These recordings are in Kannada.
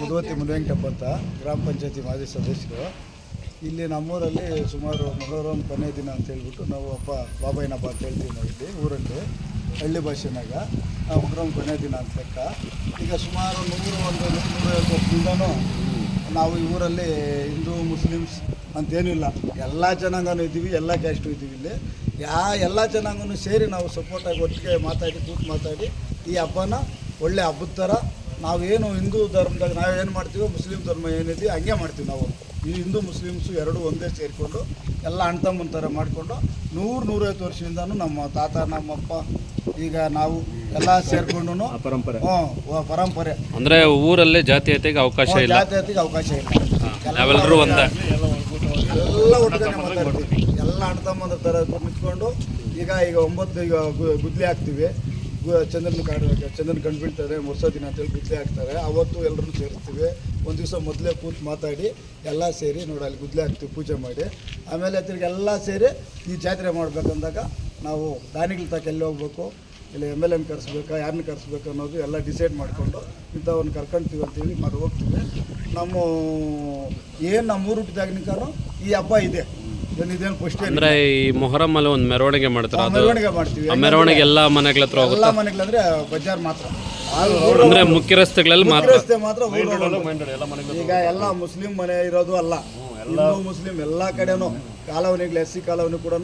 ಮುದುವತಿ ಮುನಿವೆಂಕಟಪ್ಪ ಅಂತ ಗ್ರಾಮ ಪಂಚಾಯತಿ ಮಾಜಿ ಸದಸ್ಯರು. ಇಲ್ಲಿ ನಮ್ಮೂರಲ್ಲಿ ಸುಮಾರು ಮೊಹರಂ ಕೊನೆ ದಿನ ಅಂತ ಹೇಳ್ಬಿಟ್ಟು ನಾವು ಅಪ್ಪ ಬಾಬಾಯಿನ ಹಬ್ಬ ಅಂತ ಹೇಳ್ತೀವಿ ನಾವು ಇಲ್ಲಿ, ಊರಲ್ಲಿ, ಹಳ್ಳಿ ಭಾಷೆನಾಗ. ಮೊಹರಂ ಕೊನೆ ದಿನ ಅಂತ ಲೆಕ್ಕ. ಈಗ ಸುಮಾರು ನೂರು ಒಂದು ನೂರೈವತ್ತು ವರ್ಷದಿಂದನೂ ನಾವು ಈ ಊರಲ್ಲಿ ಹಿಂದೂ, ಮುಸ್ಲಿಮ್ಸ್ ಅಂತೇನೂ ಇಲ್ಲ. ಎಲ್ಲ ಜನಾಂಗನೂ ಇದ್ದೀವಿ, ಎಲ್ಲ ಕ್ಯಾಸ್ಟು ಇದ್ದೀವಿ ಇಲ್ಲಿ. ಯಾ ಎಲ್ಲ ಜನಾಂಗನೂ ಸೇರಿ ನಾವು ಸಪೋರ್ಟಾಗಿ ಒಟ್ಟಿಗೆ ಮಾತಾಡಿ, ಕೂತು ಮಾತಾಡಿ ಈ ಹಬ್ಬನ ಒಳ್ಳೆ ಹಬ್ಬದ ಥರ ನಾವೇನು ಹಿಂದೂ ಧರ್ಮದಾಗ ನಾವೇನು ಮಾಡ್ತೀವೋ ಮುಸ್ಲಿಂ ಧರ್ಮ ಏನಿದೆ ಹಂಗೆ ಮಾಡ್ತೀವಿ ನಾವು. ಈ ಹಿಂದೂ ಮುಸ್ಲಿಮ್ಸು ಎರಡೂ ಒಂದೇ ಸೇರಿಕೊಂಡು ಎಲ್ಲ ಅಣ್ಣ ತಮ್ಮನ ಥರ ಮಾಡಿಕೊಂಡು ನೂರು ನೂರೈವತ್ತು ವರ್ಷದಿಂದನೂ ನಮ್ಮ ತಾತ ನಮ್ಮಪ್ಪ ಈಗ ನಾವು ಎಲ್ಲ ಸೇರಿಕೊಂಡು ಪರಂಪರೆ. ಹ್ಞೂ ಪರಂಪರೆ. ಅಂದರೆ ಊರಲ್ಲೇ ಜಾತೀಯತೆಗೆ ಅವಕಾಶ ಇಲ್ಲ. ಜಾತೀಯತೆಗೆ ಅವಕಾಶ ಇಲ್ಲ. ನಾವೆಲ್ಲರೂ ಒಂದೇ. ಎಲ್ಲ ಒಟ್ಟಿಗೆ ಮಾತಾಡ್ತೀವಿ. ಎಲ್ಲ ಥರ ನಿಂತ್ಕೊಂಡು ಈಗ ಈಗ ಒಂಬತ್ತು ಈಗ ಗುದ್ಲಿ ಹಾಕ್ತೀವಿ. ಚಂದ್ರನ ಕಾಡ ಚಂದ್ರನ ಕಂಡು ಬೀಳ್ತಾರೆ, ಮುರ್ಸೋ ದಿನ ಅಂತೇಳಿ ಗುದ್ಲೆ ಹಾಕ್ತಾರೆ. ಅವತ್ತು ಎಲ್ಲರೂ ಸೇರಿಸ್ತೀವಿ. ಒಂದು ದಿವಸ ಮೊದಲೇ ಕೂತು ಮಾತಾಡಿ ಎಲ್ಲ ಸೇರಿ ನೋಡಿ, ಅಲ್ಲಿ ಗುದ್ಲೆ ಹಾಕ್ತೀವಿ, ಪೂಜೆ ಮಾಡಿ. ಆಮೇಲೆ ತಿರ್ಗಿ ಎಲ್ಲ ಸೇರಿ ಈ ಜಾತ್ರೆ ಮಾಡಬೇಕಂದಾಗ ನಾವು ದಾನಿಗಳ ತಕ್ಕ ಎಲ್ಲಿ ಹೋಗ್ಬೇಕು, ಇಲ್ಲ ಎಂ ಎಲ್ ಎನ್ ಕರೆಸ್ಬೇಕಾ ಯಾರನ್ನ ಕರೆಸ್ಬೇಕು ಅನ್ನೋದು ಎಲ್ಲ ಡಿಸೈಡ್ ಮಾಡಿಕೊಂಡು ಇಂಥವ್ರನ್ನ ಕರ್ಕೊಂತೀವಿ ಅಂತೇಳಿ ಮಾಡಿ ಹೋಗ್ತೀವಿ. ನಮ್ಮ, ಏನು ನಮ್ಮ ಊರು ಹುಟ್ಟಿದಾಗಿನಿಕಾನು ಈ ಹಬ್ಬ ಇದೆ. ಅಂದ್ರೆ ಈ ಮೊಹರಂ ಅಲ್ಲಿ ಒಂದು ಮೆರವಣಿಗೆ ಮಾಡ್ತಾರೆ ಅದು? ಮೆರವಣಿಗೆ ಮಾಡ್ತೀವಿ. ಆ ಮೆರವಣಿಗೆ ಎಲ್ಲಾ ಮನೆಗಳ ಹತ್ರ ಹೋಗುತ್ತೆ? ಎಲ್ಲ ಮನೆಗಳಂದ್ರೆ ಬಜಾರ್ ಮಾತ್ರ. ಅಂದ್ರೆ ಮುಖ್ಯ ರಸ್ತೆಗಳಲ್ಲಿ ಮಾತ್ರ ರಸ್ತೆ ಮಾತ್ರ. ಈಗ ಎಲ್ಲ ಮುಸ್ಲಿಂ ಮನೆ ಇರೋದು ಅಲ್ಲ. ಹಿಂದೂ ಮುಸ್ಲಿಂ ಎಲ್ಲಾ ಕಡೆನೂ ಕಾಲವನಿಗಳು ಎಸ್ ಸಿ ಕಾಲವನಿ ಕೂಡ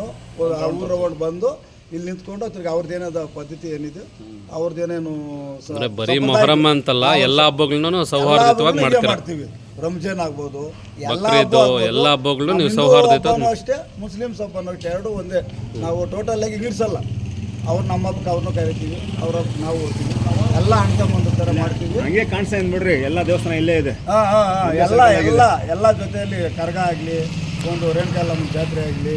ಊರ ರೌಂಡ್ ಬಂದು ಇಲ್ಲಿ ನಿಂತ್ಕೊಂಡು ತಿರ್ಗಿ ಅವ್ರದ್ದೇನದ ಪದ್ಧತಿ ಏನಿದೆ ಅವ್ರದ್ದೇನೇನು ಅಂದ್ರೆ ಬರೀ ಮೊಹರಂ ಅಂತಲ್ಲ ಎಲ್ಲಾ ಹಬ್ಬಗಳನ್ನೂ ಸೌಹಾರ್ದಯುತವಾಗಿ ಮಾಡ್ತೀವಿ. ರಂಜಾನ್ ಆಗ್ಬೋದು ಎಲ್ಲ ಬಕ್ರೀದು, ಹಬ್ಬ ಆಗ್ಬೋದು. ಎಲ್ಲ ಹಬ್ಬಗಳು ನೀವು ಹಿಂದೂ ಸೌಹಾರ್ದಯುತ ಹಬ್ಬನೂ ಅಷ್ಟೇ ಮುಸ್ಲಿಮ್ಸ್ ಹಬ್ಬನೂ ಅಷ್ಟೇ ಎರಡು ಒಂದೇ. ನಾವು ಟೋಟಲ್ ಆಗಿ ಇಳಿಸಲ್ಲ. ಅವ್ರು ನಮ್ಮ ಹಬ್ಬಕ್ಕೆ ಅವ್ರನ್ನೂ ಕರಿತೀವಿ ಅವ್ರ ಹಬ್ಬಕ್ಕೆ ನಾವು ಹೋಗ್ತೀವಿ ಎಲ್ಲ ಅಣ್ಣ ತಮ್ಮಂದ್ರ ಥರ ಮಾಡ್ತೀವಿ. ಹಂಗೆ ಕಾಣಿಸ್ತಾ ಇದೆ ನೋಡ್ರಿ ಎಲ್ಲ ದೇವಸ್ಥಾನ ಇಲ್ಲೇ ಇದೆ. ಹಾ, ಹಾ, ಹಾ, ಎಲ್ಲ ಎಲ್ಲ ಎಲ್ಲ ಜೊತೆಯಲ್ಲಿ ಕರ್ಗ ಆಗಲಿ ಒಂದು ರೇಣುಕಾಲಮ್ಮನ ಜಾತ್ರೆ ಆಗಲಿ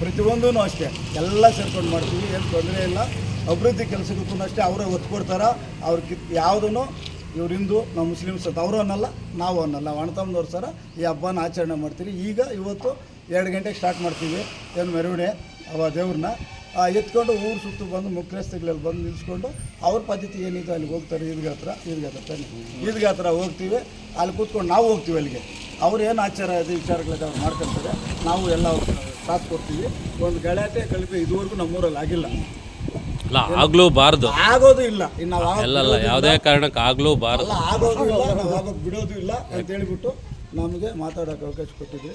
ಪ್ರತಿಯೊಂದೂ ಅಷ್ಟೇ. ಎಲ್ಲ ಸೇರ್ಕೊಂಡು ಮಾಡ್ತೀವಿ ಏನು ತೊಂದರೆ ಇಲ್ಲ. ಅಭಿವೃದ್ಧಿ ಕೆಲಸಕ್ಕೂ ಅಷ್ಟೇ ಅವರೇ ಒತ್ತು ಕೊಡ್ತಾರೆ ಅವ್ರ ಯಾವುದನ್ನು ಯಾವುದೂ ಇವ್ರು ಹಿಂದೂ ನಾವು ಮುಸ್ಲಿಮ್ಸ್ ಅಂತ ಅವರು ಅನ್ನಲ್ಲ, ನಾವು ಅನ್ನಲ್ಲ. ಅಣ್ಣ ಸರ, ಈ ಹಬ್ಬನ ಆಚರಣೆ ಮಾಡ್ತೀವಿ. ಈಗ ಇವತ್ತು ಎರಡು ಗಂಟೆಗೆ ಸ್ಟಾರ್ಟ್ ಮಾಡ್ತೀವಿ. ಏನು ಮೆರವಣೆ ಅವ ದೇವ್ರನ್ನ. ಎತ್ಕೊಂಡು ಊರು ಸುತ್ತು ಬಂದು ಮುಖ್ಯಸ್ಥಗಳಲ್ಲಿ ಬಂದು ನಿಲ್ಸ್ಕೊಂಡು ಅವ್ರ ಪದ್ಧತಿ ಏನಿದೆ ಅಲ್ಲಿಗೆ ಹೋಗ್ತಾರೆ, ಈದ್ಗೆ ಹತ್ರ ಈದ್ಗೆ ಹತ್ರ ಈದ್ಗ ಹತ್ರ ಹೋಗ್ತೀವಿ. ಅಲ್ಲಿ ಕೂತ್ಕೊಂಡು ನಾವು ಹೋಗ್ತೀವಿ ಅಲ್ಲಿಗೆ. ಅವ್ರು ಏನು ಆಚಾರ, ಇದೆ ವಿಚಾರಗಳಿದೆ ಅವ್ರು ಮಾಡ್ಕೊಳ್ತಾರೆ. ನಾವು ಎಲ್ಲ ಸಾಥ್ ಕೊಡ್ತೀವಿ. ಒಂದು ಗಲಾಟೆ ಕಲಿಪೆ ಇದುವರೆಗೂ ನಮ್ಮೂರಲ್ಲಿ ಆಗಿಲ್ಲ. ಅಲ್ಲ ಆಗ್ಲೂ ಬಾರ್ದು. ಆಗೋದು ಇಲ್ಲ. ಇನ್ನು ನಾವು ಯಾವುದೇ ಕಾರಣಕ್ಕೆ ಆಗ್ಲೂ ಬಾರ್ದು. ಅಲ್ಲ ಆಗೋದು ಇಲ್ಲ ನಾವು ಆಗೋದು ಬಿಡೋದು ಇಲ್ಲ ಅಂತ ಹೇಳ್ಬಿಟ್ಟು ನಮಗೆ ಮಾತಾಡೋಕೆ ಅವಕಾಶ ಕೊಟ್ಟಿದ್ವಿ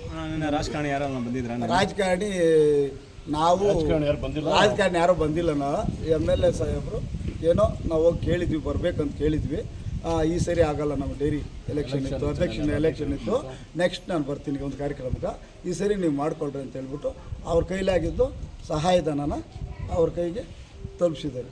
ರಾಜಕಾರಣಿ ಯಾರು ಬಂದಿದ್ರ? ರಾಜಕಾರಣಿ ನಾವು ರಾಜಕಾರಣಿ ಯಾರೋ ಬಂದಿಲ್ಲ? ನಾವು ಎಂ ಎಲ್ ಎ ಸಾಹೇಬರು ಏನೋ ನಾವು ಹೋಗಿ ಕೇಳಿದ್ವಿ ಬರ್ಬೇಕಂತ ಕೇಳಿದ್ವಿ. ಆ, ಈ ಸರಿ ಆಗಲ್ಲ ನಮ್ಮ ಡೈರಿ ಎಲೆಕ್ಷನ್ ಇತ್ತು ಅಧ್ಯಕ್ಷನ ಎಲೆಕ್ಷನ್ ಇತ್ತು. ನೆಕ್ಸ್ಟ್ ನಾನು ಬರ್ತೀನಿ ಒಂದು ಕಾರ್ಯಕ್ರಮಕ್ಕೆ. ಈ ಸರಿ ನೀವು ಮಾಡ್ಕೊಳ್ರಿ ಅಂತ ಹೇಳ್ಬಿಟ್ಟು ಅವ್ರ ಕೈಲಾಗಿದ್ದು ಸಹಾಯಧನನ ಅವ್ರ ಕೈಗೆ തൽഷിതൻ